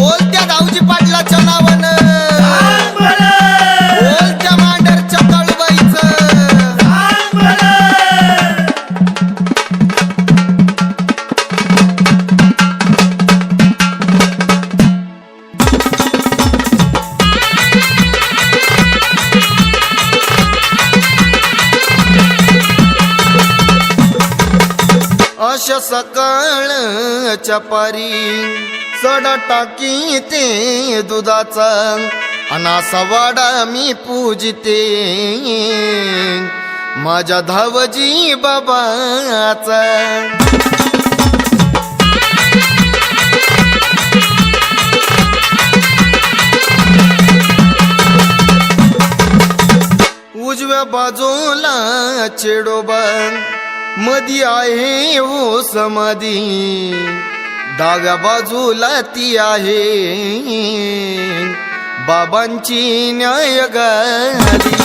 बोलत्या पाटलाच्या नावानं बोल मांडरच्या अशा सकाळच्या पारी सडा टाकी ते दुधाचा. अनासा वाडा मी पूजते. माझ्या धावजी बाबाचा. उजव्या बाजूला चेडोबा मधी आहे ओ समाधी. डाव्या बाजूला ती आहे. बाबांची न्याय गादी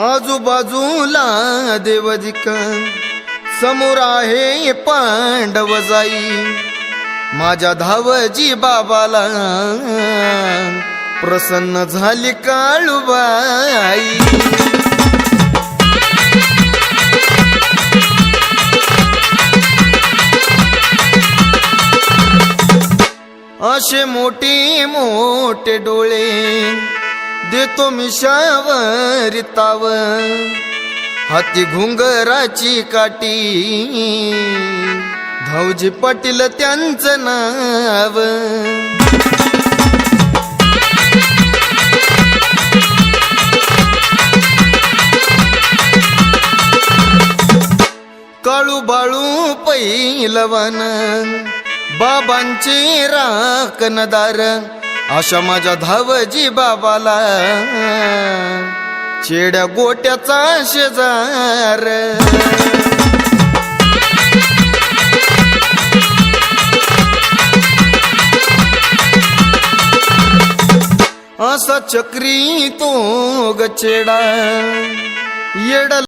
आजूबाजूला देवदिक समोर आहे पांडव जाई. माझ्या धावजी बाबाला प्रसन्न झाली काळूबाई. असे मोठे मोठे डोळे देतो मिशावर ताव. हाती घुंगराची काटी धावजी पाटील त्यांचं नाव. काळू बाळू पैलवन. बाबांचे राखणदार अशा माझ्या धावजी बाबाला. चेड्या गोट्याचा शेजार. असा चक्री तो गचेडा येडा